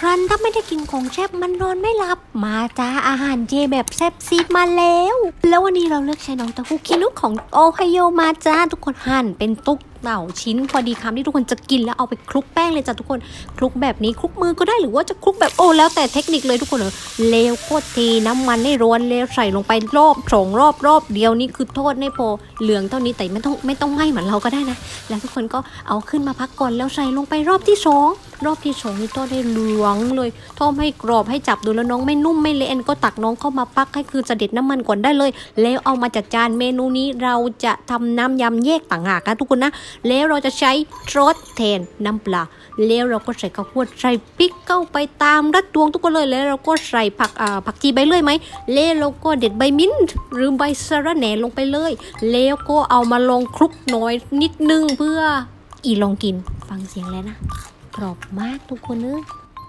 ครั้นถ้าไม่ได้กินของแซ่บมันนอนไม่หลับ มาจ้าอาหารเจแบบแซ่บซีดมาแล้ว แล้ววันนี้เราเลือกใช้น้องเตะคุคินุของโอไฮโอมาจ้าทุกคนหั่นเป็นตุ๊กเต่าชิ้นพอดีคำที่ทุกคนจะกินแล้วเอาไปคลุกแป้งเลยจ้ะทุกคนคลุกแบบนี้คลุกมือก็ได้หรือว่าจะคลุกแบบโอ้แล้วแต่เทคนิคเลยทุกคนเออเลวโคตรทีน้ำมันให้ร้อนเลวใส่ลงไปรอบสองรอบรอบเดียวนี่คือโทษไม่พอเหลืองเท่านี้แต่ไม่ต้องไม่ต้องไหม้เหมือนเราก็ได้นะ แล้วทุกคนก็เอาขึ้นมาพักก่อนแล้วใส่ลงไปรอบที่สอง รอบที่สองนี่ทอดได้หลืองเลยทอดให้กรอบให้จับดูแล้วน้องไม่นุ่มไม่เละแอนก็ตักน้องเข้ามาพักให้คือเสด็จน้ำมันก่อนได้เลย แล้วเอามาจัดจานเมนูนี้เราจะทำน้ำยำแยกต่างหากนะทุกคนนะ แล้วเราจะใช้รสแทนน้ำปลาแล้วเราก็ใส่ข้าวโพดใส่พริกเข้าไปตามรัดดวงทุกคนเลยแล้วเราก็ใส่ผักอ่าผักชีใบเลื่อยไหมแล้วเราก็เด็ดใบมิ้นท์หรือใบสะระแหน่ลงไปเลย แล้วก็เอามาลองคลุกน่อยนิดนึงเพื่ออีลองกินฟังเสียงแล้วนะ กรอบมากทุกคนเอ้ย